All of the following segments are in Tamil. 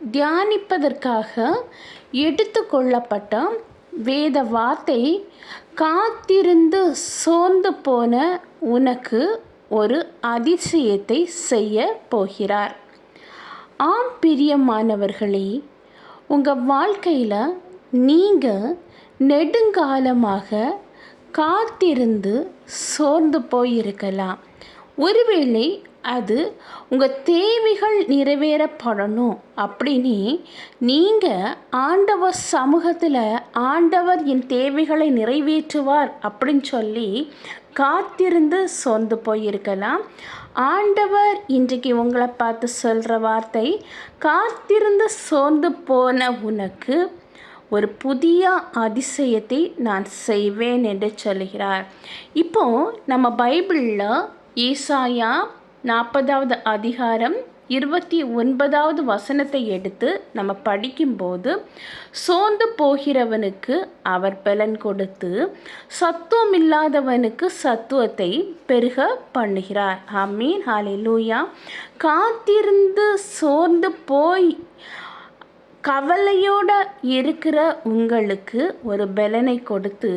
தியானிப்பதற்காக எடுத்துக்கொள்ளப்பட்ட வேத வார்த்தை காத்திருந்து சோர்ந்து போன உனக்கு ஒரு அதிசயத்தை செய்ய போகிறார். ஆம் பிரியமானவர்களே உங்கள் வாழ்க்கையில் நீங்கள் நெடுங்காலமாக காத்திருந்து சோர்ந்து போயிருக்கலாம். ஒருவேளை அது உங்கள் தேவைகள் நிறைவேறப்படணும். அப்படின்னு நீங்கள் ஆண்டவர் சமூகத்தில் ஆண்டவர் என் தேவைகளை நிறைவேற்றுவார் அப்படின்னு சொல்லி காத்திருந்து சோர்ந்து போயிருக்கலாம். ஆண்டவர் இன்றைக்கு உங்களை பார்த்து சொல்கிற வார்த்தை காத்திருந்து சோர்ந்து போன உனக்கு ஒரு புதிய அதிசயத்தை நான் செய்வேன் என்று சொல்கிறார் இப்போ நம்ம பைபிளில் ஈசாயா நாற்பதாவது அதிகாரம் இருபத்தி ஒன்பதாவது வசனத்தை எடுத்து நம்ம படிக்கும்போது சோர்ந்து போகிறவனுக்கு அவர் பலன் கொடுத்து சத்துவம் இல்லாதவனுக்கு சத்துவத்தை பெருக பண்ணுகிறார். ஆமீன். ஹாலே லூயா காத்திருந்து சோர்ந்து போய் கவலையோடு இருக்கிற உங்களுக்கு ஒரு பலனை கொடுத்து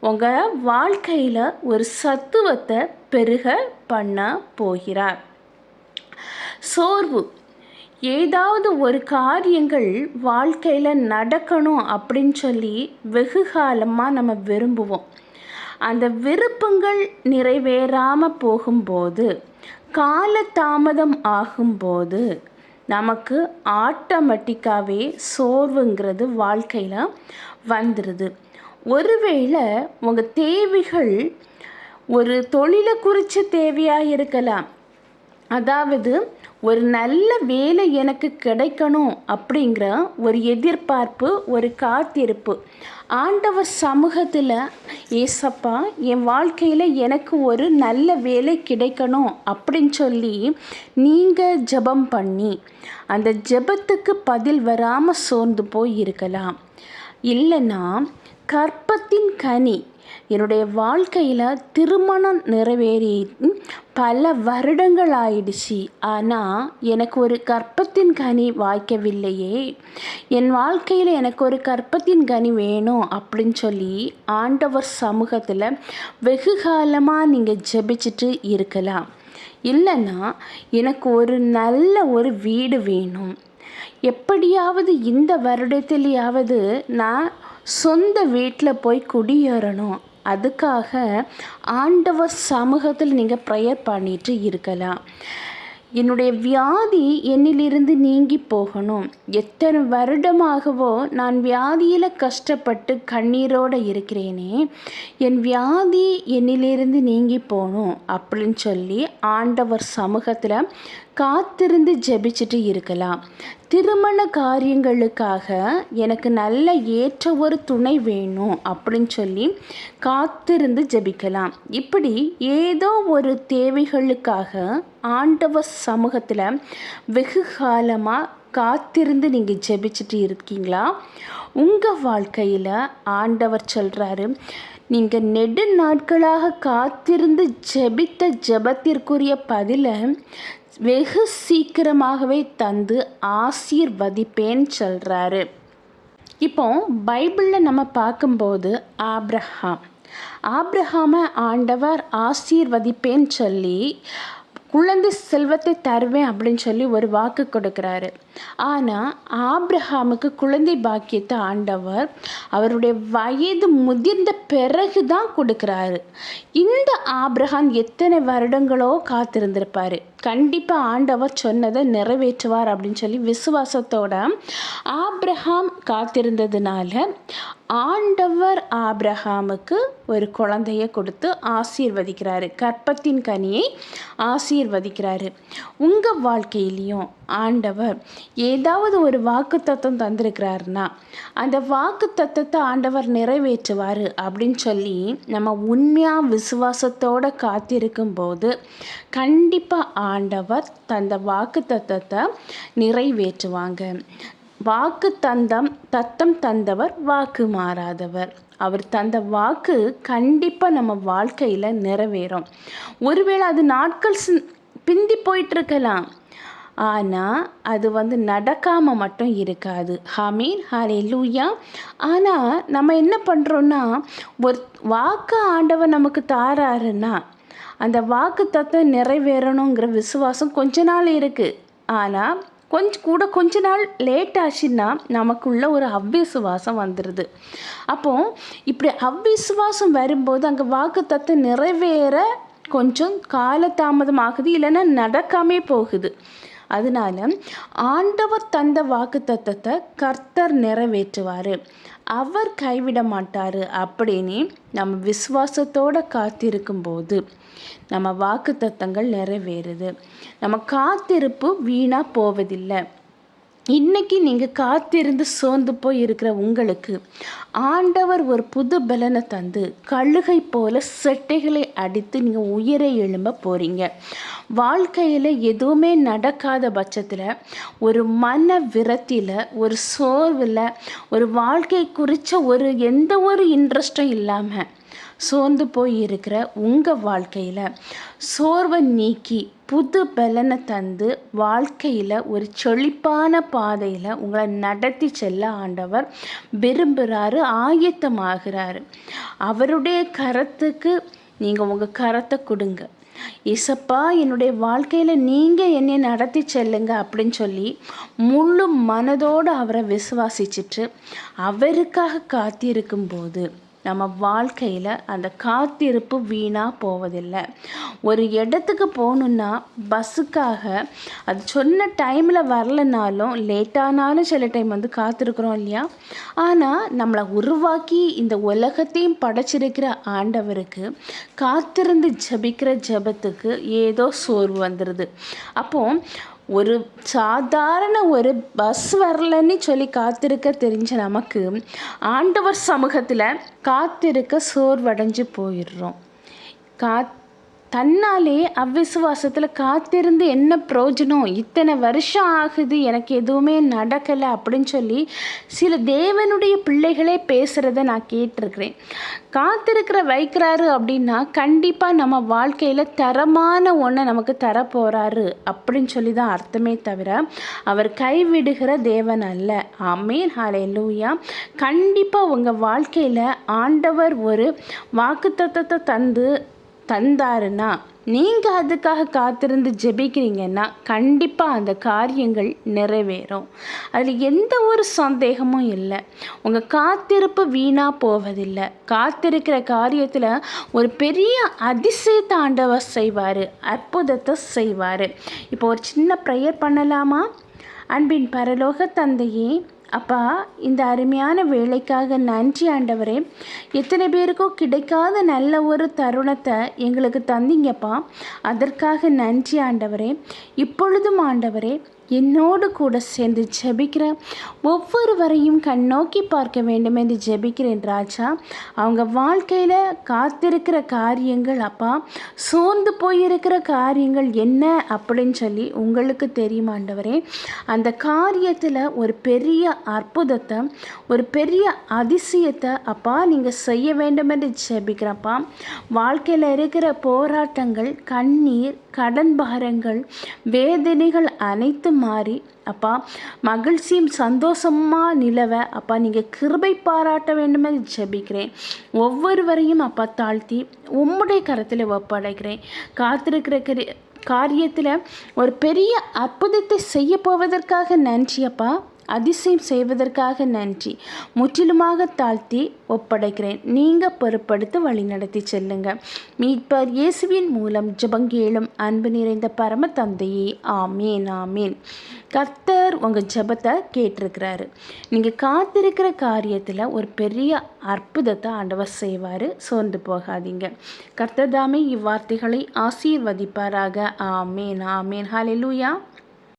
உங்கள் வாழ்க்கையில் ஒரு சத்துவத்தை பெருக பண்ண போகிறார். சோர்வு. ஏதாவது ஒரு காரியங்கள் வாழ்க்கையில் நடக்கணும் அப்படின்னு சொல்லி வெகு காலமாக நம்ம விரும்புவோம். அந்த விருப்பங்கள் நிறைவேறாமல் போகும்போது காலதாமதம் ஆகும்போது நமக்கு ஆட்டோமேட்டிக்காகவே சோர்வுங்கிறது வாழ்க்கையில் வந்துடுது ஒருவேளை உங்கள் தேவைகள் ஒரு தொழிலை குறித்த தேவையாக இருக்கலாம். அதாவது ஒரு நல்ல வேலை எனக்கு கிடைக்கணும் அப்படிங்கிற ஒரு எதிர்பார்ப்பு ஒரு காத்திருப்பு. ஆண்டவர் சமூகத்தில் ஏசப்பா என் வாழ்க்கையில் எனக்கு ஒரு நல்ல வேலை கிடைக்கணும் அப்படின்னு சொல்லி நீங்கள் ஜபம் பண்ணி அந்த ஜபத்துக்கு பதில் வராமல் சோர்ந்து போய் இருக்கலாம். இல்லைன்னா கற்பத்தின் கனி. என்னுடைய வாழ்க்கையில் திருமணம் நிறைவேறி பல வருடங்கள் ஆயிடுச்சு. ஆனால் எனக்கு ஒரு கற்பத்தின் கனி வாய்க்கவில்லையே. என் வாழ்க்கையில் எனக்கு ஒரு கற்பத்தின் கனி வேணும் அப்படின்னு சொல்லி ஆண்டவர் சமூகத்தில் வெகு காலமாக நீங்கள் ஜெபிச்சுட்டு இருக்கலாம். இல்லைன்னா எனக்கு ஒரு நல்ல ஒரு வீடு வேணும். எப்படியாவது இந்த வருடத்திலேயாவது நான் சொந்த வீட்டில் போய் குடியேறணும். அதுக்காக ஆண்டவர் சமூகத்தில் நீங்கள் ப்ரேயர் பண்ணிட்டு இருக்கலாம். என்னுடைய வியாதி என்னிலிருந்து நீங்கி போகணும். எத்தனை வருடமாகவோ நான் வியாதியில் கஷ்டப்பட்டு கண்ணீரோடு இருக்கிறேனே என் வியாதி என்னிலிருந்து நீங்கி போகணும் அப்படின்னு சொல்லி ஆண்டவர் சமூகத்தில் காத்திருந்து ஜெபிச்சுட்டு இருக்கலாம். திருமண காரியங்களுக்காக எனக்கு நல்ல ஏற்ற ஒரு துணை வேணும் அப்படின்னு சொல்லி காத்திருந்து ஜெபிக்கலாம். இப்படி ஏதோ ஒரு தேவைகளுக்காக ஆண்டவர் சமூகத்தில் வெகு காலமாக காத்திருந்து நீங்கள் ஜெபிச்சுட்டு இருக்கீங்களா? உங்கள் வாழ்க்கையில் ஆண்டவர் சொல்கிறாரு நீங்கள் நெடு நாட்களாக காத்திருந்து ஜெபித்த ஜெபத்திற்குரிய பதிலை வெகு சீக்கிரமாகவே தந்து ஆசீர்வதிப்பேன்னு சொல்கிறாரு இப்போ பைபிளில் நம்ம பார்க்கும்போது ஆப்ரஹாம் ஆப்ரஹாமை ஆண்டவர் ஆசீர்வதிப்பேன்னு சொல்லி குழந்தை செல்வத்தை தருவேன் அப்படின்னு சொல்லி ஒரு வாக்கு கொடுக்குறாரு. ஆனால் ஆப்ரஹாமுக்கு குழந்தை பாக்கியத்தை ஆண்டவர் அவருடைய வயது முதிர்ந்த பிறகு தான் கொடுக்குறாரு. இந்த ஆப்ரஹாம் எத்தனை வருடங்களோ காத்திருந்திருப்பார். கண்டிப்பாக ஆண்டவர் சொன்னதை நிறைவேற்றுவார் அப்படின்னு சொல்லி விசுவாசத்தோட ஆப்ரஹாம் காத்திருந்ததுனால ஆண்டவர் ஆப்ரஹாமுக்கு ஒரு குழந்தைய கொடுத்து ஆசீர்வதிக்கிறாரு. கற்பத்தின் கனியை ஆசீர்வதிக்கிறாரு. உங்கள் வாழ்க்கையிலையும் ஆண்டவர் ஏதாவது ஒரு வாக்கு தத்துவம் தந்திருக்கிறாருன்னா அந்த வாக்கு தத்துவத்தை ஆண்டவர் நிறைவேற்றுவார் அப்படின்னு சொல்லி நம்ம உண்மையாக விசுவாசத்தோடு காத்திருக்கும் போது கண்டிப்பாக ஆண்டவர் தந்த வாக்கு தத்துவத்தை நிறைவேற்றுவாங்க. வாக்கு தந்தம் தத்தம் தந்தவர் வாக்கு மாறாதவர். அவர் தந்த வாக்கு கண்டிப்பாக நம்ம வாழ்க்கையில் நிறைவேறும். ஒருவேளை அது நாட்கள் பிந்தி போயிட்டுருக்கலாம். ஆனால் அது வந்து நடக்காமல் மட்டும் இருக்காது. ஹமீன் ஹாலே லூயா ஆனால் நம்ம என்ன பண்ணுறோன்னா ஒரு வாக்கு ஆண்டவர் நமக்கு தாராருன்னா அந்த வாக்கு தத்துவம் நிறைவேறணுங்கிற விசுவாசம் கொஞ்ச நாள் இருக்குது ஆனால் கொஞ்சம் கூட கொஞ்ச நாள் லேட் ஆச்சுன்னா நமக்குள்ள ஒரு அவ்விசுவாசம் வந்துடுது அப்போது இப்படி அவ்விசுவாசம் வரும்போது அங்கே வாக்கு தத்து நிறைவேற கொஞ்சம் காலதாமதம் ஆகுது இல்லைன்னா நடக்காமே போகுது. அதனால ஆண்டவர் தந்த வாக்கு தத்தத்தை கர்த்தர் நிறைவேற்றுவார். அவர் கைவிட மாட்டார் அப்படின்னு நம்ம விசுவாசத்தோடு காத்திருக்கும் போது நம்ம வாக்கு தத்தங்கள் நிறைவேறுது. நம்ம காத்திருப்பு வீணாக போவதில்லை. இன்னைக்கு நீங்கள் காத்திருந்து சோர்ந்து போய் இருக்கிற உங்களுக்கு ஆண்டவர் ஒரு புது பலனை தந்து கழுகை போல செட்டைகளை அடித்து நீங்கள் உயிரை எழும்ப போகிறீங்க வாழ்க்கையில் எதுவுமே நடக்காத பட்சத்தில் ஒரு மன விரத்தியில் ஒரு சோர்வில் ஒரு வாழ்க்கை குறித்த ஒரு எந்த ஒரு இன்ட்ரெஸ்ட்டும் இல்லாமல் சோர்ந்து போய் இருக்கிற உங்கள் வாழ்க்கையில் சோர்வை நீக்கி புது பலனை தந்து வாழ்க்கையில் ஒரு செழிப்பான பாதையில் உங்களை நடத்தி செல்ல ஆண்டவர் விரும்புகிறாரு ஆயத்தமாகிறாரு. அவருடைய கரத்துக்கு நீங்கள் உங்கள் கரத்தை கொடுங்க. இசப்பா என்னுடைய வாழ்க்கையில் நீங்கள் என்னை நடத்தி செல்லுங்க அப்படின்னு சொல்லி முழு மனதோடு அவரை விசுவாசிச்சுட்டு அவருக்காக காத்திருக்கும் போது நம்ம வாழ்க்கையில் அந்த காத்திருப்பு வீணாக போவதில்லை. ஒரு இடத்துக்கு போகணுன்னா பஸ்ஸுக்காக அது சொன்ன டைமில் வரலனாலும் லேட்டானாலும் சில டைம் வந்து காத்திருக்கிறோம் இல்லையா? ஆனால் நம்மளை உருவாக்கி இந்த உலகத்தையும் படைச்சிருக்கிற ஆண்டவருக்கு காத்திருந்து ஜபிக்கிற ஜபத்துக்கு ஏதோ சோர்வு வந்துடுது அப்போது ஒரு சாதாரண ஒரு பஸ் வரலன்னு சொல்லி காத்திருக்க தெரிஞ்ச நமக்கு ஆண்டவர் சமூகத்தில் காத்திருக்க சோர்வடைஞ்சு போயிடுறோம். காத் தன்னாலே அவ்விசுவாசத்தில் காத்திருந்து என்ன பிரயோஜனம்? இத்தனை வருஷம் ஆகுது எனக்கு எதுவுமே நடக்கலை அப்படின்னு சொல்லி சில தேவனுடைய பிள்ளைகளே பேசுகிறத நான் கேட்டிருக்கிறேன். காத்திருக்கிற வைக்கிறாரு அப்படின்னா கண்டிப்பாக நம்ம வாழ்க்கையில் தரமான ஒன்றை நமக்கு தரப்போகிறாரு அப்படின்னு சொல்லி தான் அர்த்தமே தவிர அவர் கைவிடுகிற தேவன் அல்ல. ஆமேன் ஹாலே லூயா கண்டிப்பாக உங்கள் வாழ்க்கையில் ஆண்டவர் ஒரு வாக்குத்தத்தை தந்து தந்தாருன்னா நீங்கள் அதுக்காக காத்திருந்து ஜெபிக்கிறீங்கன்னா கண்டிப்பாக அந்த காரியங்கள் நிறைவேறும். அதில் எந்த ஒரு சந்தேகமும் இல்லை. உங்கள் காத்திருப்பு வீணாக போவதில்லை. காத்திருக்கிற காரியத்தில் ஒரு பெரிய அதிசயத்தை ஆண்டவர் செய்வார் அற்புதத்தை செய்வார். இப்போ ஒரு சின்ன ப்ரேயர் பண்ணலாமா? அன்பின் பரலோக தந்தையே அப்பா இந்த அருமையான வேலைக்காக நன்றி ஆண்டவரே. எத்தனை பேருக்கோ கிடைக்காத நல்ல ஒரு தருணத்தை எங்களுக்கு தந்தீங்கப்பா. அதற்காக நன்றி ஆண்டவரே. இப்பொழுதும் ஆண்டவரே என்னோடு கூட சேர்ந்து ஜெபிக்கிற ஒவ்வொருவரையும் கண்ணோக்கி பார்க்க வேண்டும் என்று ஜெபிக்கிறேன் ராஜா. அவங்க வாழ்க்கையில் காத்திருக்கிற காரியங்கள் அப்பா சோர்ந்து போயிருக்கிற காரியங்கள் என்ன அப்படின்னு சொல்லி உங்களுக்கு தெரியுமாண்டவரே அந்த காரியத்தில் ஒரு பெரிய அற்புதத்தை ஒரு பெரிய அதிசயத்தை அப்பா நீங்கள் செய்ய வேண்டும் என்று ஜெபிக்கிறப்பா. வாழ்க்கையில் இருக்கிற போராட்டங்கள் கண்ணீர் கடன் பாரங்கள் வேதனைகள் அனைத்தும் மாறி அப்பா மகிழ்ச்சியும் சந்தோஷமாக நிலவ. அப்பா நீங்கள் கிருபை பாராட்ட வேண்டுமே ஜெபிக்கிறேன். ஒவ்வொருவரையும் அப்பா தாழ்த்தி உம்முடைய கரத்தில் ஒப்படைக்கிறேன். காத்திருக்கிற காரியத்தில் ஒரு பெரிய அற்புதத்தை செய்ய போவதற்காக நன்றி அப்பா. அதிசயம் செய்வதற்காக நன்றி. முற்றிலுமாக தாழ்த்தி ஒப்படைக்கிறேன். நீங்கள் பொறுப்படுத்த வழி நடத்தி செல்லுங்க. மீட்பர் இயேசுவின் மூலம் ஜபங்கேளும் அன்பு நிறைந்த பரம தந்தையே ஆமேன் ஆமேன். கர்த்தர் உங்கள் ஜபத்தை கேட்டிருக்கிறாரு. நீங்கள் காத்திருக்கிற காரியத்தில் ஒரு பெரிய அற்புதத்தை ஆண்டவர் செய்வார். சோர்ந்து போகாதீங்க. கர்த்தர் தாமே இவ்வார்த்தைகளை ஆசீர்வதிப்பாராக. ஆமேன் ஆமேன். ஹலெலூயா